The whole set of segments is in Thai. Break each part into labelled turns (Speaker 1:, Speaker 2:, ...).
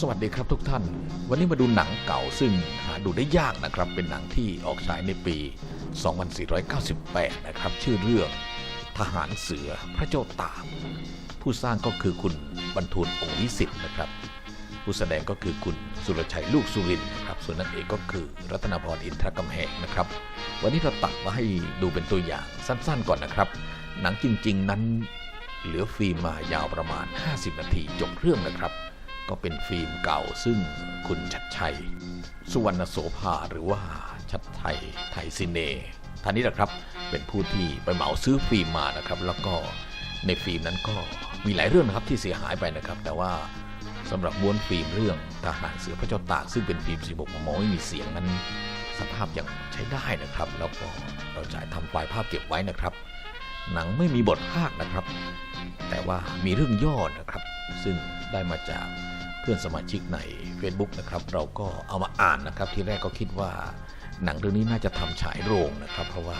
Speaker 1: สวัสดีครับทุกท่าน วันนี้มาดูหนังเก่าซึ่งหาดูได้ยากนะครับ เป็นหนังที่ออกฉายในปี 2498 นะครับ ชื่อเรื่องทหารเสือพระเจ้าตาก ผู้สร้างก็คือคุณบรรทูลองค์วิสิทธ์นะครับ ผู้แสดงก็คือคุณสุรชัยลูกสุรินทร์นะครับ ส่วนนักเอกก็คือรัตนพรอินทรกำแหงนะครับ วันนี้เราตัดมาให้ดูเป็นตัวอย่างสั้นๆก่อนนะครับ หนังจริง ๆ นั้นเหลือฟิล์มมายาวประมาณ 50 นาทีจบเรื่องนะครับ ก็เป็นฟิล์มเก่าซึ่งคุณชัดชัย สุวรรณโสภาหรือว่าชัดชัยไทยซินเนท่านนี้แหละครับเป็นผู้ที่ไปเหมาซื้อฟิล์มมานะครับ แล้วก็ในฟิล์มนั้นก็มีหลายเรื่องนะครับที่เสียหายไปนะครับ แต่ว่าสำหรับม้วนฟิล์มเรื่องทหารเสือพระเจ้าตากซึ่งเป็นฟิล์ม16มมไม่มีเสียงนั้น สภาพยังใช้ได้นะครับ แล้วก็เราจะทำไฟล์ภาพเก็บไว้นะครับ หนังไม่มีบทภาคนะครับ แต่ว่ามีเรื่องย่อนะครับ ซึ่งได้มาจาก เพื่อนสมาชิกใน Facebook นะครับ เราก็เอามาอ่านนะครับ ทีแรกก็คิดว่าหนังเรื่องนี้น่าจะทำฉายโรงนะครับ เพราะว่า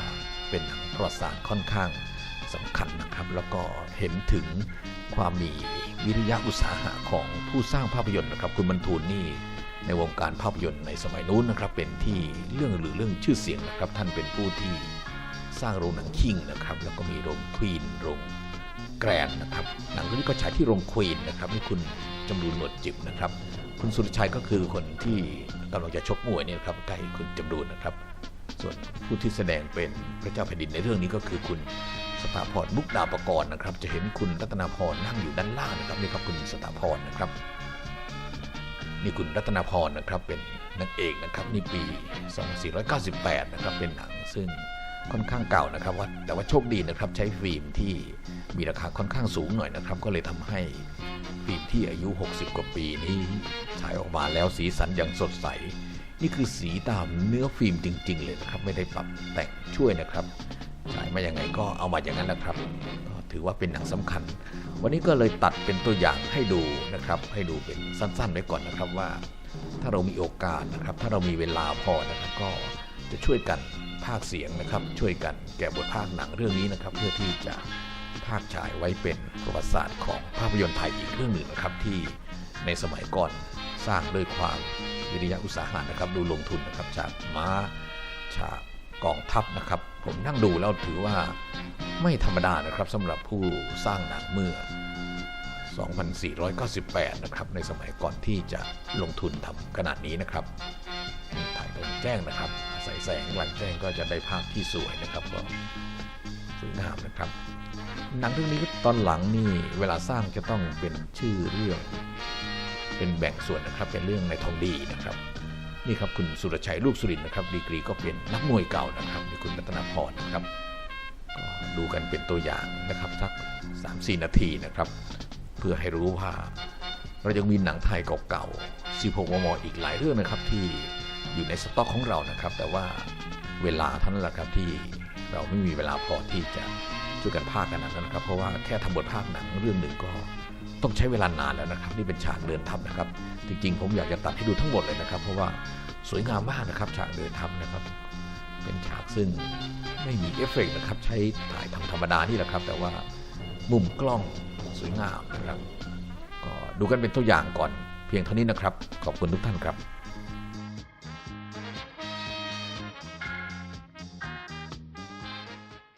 Speaker 1: เป็นหนังประวัติศาสตร์ค่อนข้างสำคัญนะครับ แล้วก็เห็นถึงความมีวิริยะอุตสาหะของผู้สร้างภาพยนตร์นะครับ คุณบรรทูลนี่ในวงการภาพยนตร์ในสมัยนู้นนะครับ เป็นที่เรื่องหรือเรื่องชื่อเสียงนะครับ ท่านเป็นผู้ที่สร้างโรงหนังคิงนะครับ แล้วก็มีโรงควีนโรงแกรนนะครับ หนังเรื่องนี้ก็ฉายที่โรงควีนนะครับนี่คุณ จำรูนหนวดจิบนะครับ คุณสุรชัยก็คือคนที่กำลังจะชกมวยเนี่ยครับใกล้คุณจำรูนนะครับ ส่วนผู้ที่แสดงเป็นพระเจ้าแผ่นดินในเรื่องนี้ก็คือคุณสถาพรมุกดาปกรณ์นะครับ จะเห็นคุณรัตนาพรนั่งอยู่ด้านล่างนะครับนี่ครับคุณสถาพรนะครับนี่คุณรัตนาพรนะครับเป็นนางเอกนะครับนี่ปี 2498 นะครับเป็นหนังซึ่ง ค่อนข้างเก่านะครับว่าแต่ว่าโชคดีนะครับใช้ฟิล์มที่มีราคาค่อนข้างสูงหน่อยนะครับ ก็เลยทำให้ฟิล์มที่อายุ 60 กว่าปีนี้ฉายออกมาแล้วสีสันยังสดใส นี่คือสีตามเนื้อฟิล์มจริง ๆ เลยนะครับ ไม่ได้ปรับแต่งช่วยนะครับฉายมาอย่างไงก็เอามาอย่างนั้นนะครับก็ถือว่าเป็นหนังสำคัญ วันนี้ก็เลยตัดเป็นตัวอย่างให้ดูนะครับ ให้ดูเป็นสั้นๆไว้ก่อนนะครับว่า ถ้าเรามีโอกาสนะครับ ถ้าเรามีเวลาพอนะครับก็จะช่วยกัน ภาคเสียงนะครับ ช่วยกันแกะบทภาคหนังเรื่องนี้นะครับ เพื่อที่จะภาคฉายไว้เป็นประวัติศาสตร์ของภาพยนตร์ไทยอีกเรื่องหนึ่งนะครับ ที่ในสมัยก่อนสร้างด้วยความวิริยะอุตสาหะนะครับ ดูลงทุนนะครับฉากม้าฉากกองทัพนะครับ ผมนั่งดูแล้วถือว่าไม่ธรรมดานะครับสำหรับผู้สร้างหนังเมื่อ 2498 นะครับ ในสมัยก่อนที่จะลงทุนทำขนาดนี้นะครับ แจ้งนะครับ ใส่แสงกลางแจ้งก็จะได้ภาพที่สวยนะครับก็สวยงามนะครับ หนังเรื่องนี้ตอนหลังนี่เวลาสร้างจะต้องเป็นชื่อเรื่อง เป็นแบ่งส่วนนะครับ เป็นเรื่องในทองดีนะครับ นี่ครับคุณสุรชัยลูกสุรินนะครับ ดีกรีก็เป็นนักมวยเก่านะครับนี่คุณรัตนพรนะครับก็ดูกันเป็นตัวอย่างนะครับสัก3-4 นาทีนะครับ เพื่อให้รู้ว่าเรายังมีหนังไทยเก่าๆ 16 มม อีกหลายเรื่องนะครับที่ อยู่ในสต็อกของเรานะครับ แต่ว่าเวลาท่านั้นแหละครับที่เราไม่มีเวลาพอที่จะช่วยกันพากกันนะครับ เพราะว่าแค่ทำบทภาคหนังเรื่องหนึ่งก็ต้องใช้เวลานานแล้วนะครับ นี่เป็นฉากเดินทัพนะครับ จริงๆ ผมอยากจะตัดให้ดูทั้งหมดเลยนะครับ เพราะว่าสวยงามมากนะครับ ฉากเดินทัพนะครับ เป็นฉากซึ่งไม่มีเอฟเฟกต์นะครับ ใช้ถ่ายทำธรรมดานี่แหละครับ แต่ว่ามุมกล้องสวยงามนะครับ ก็ดูกันเป็นตัวอย่างก่อนเพียงเท่านี้นะครับ ขอบคุณทุกท่านครับ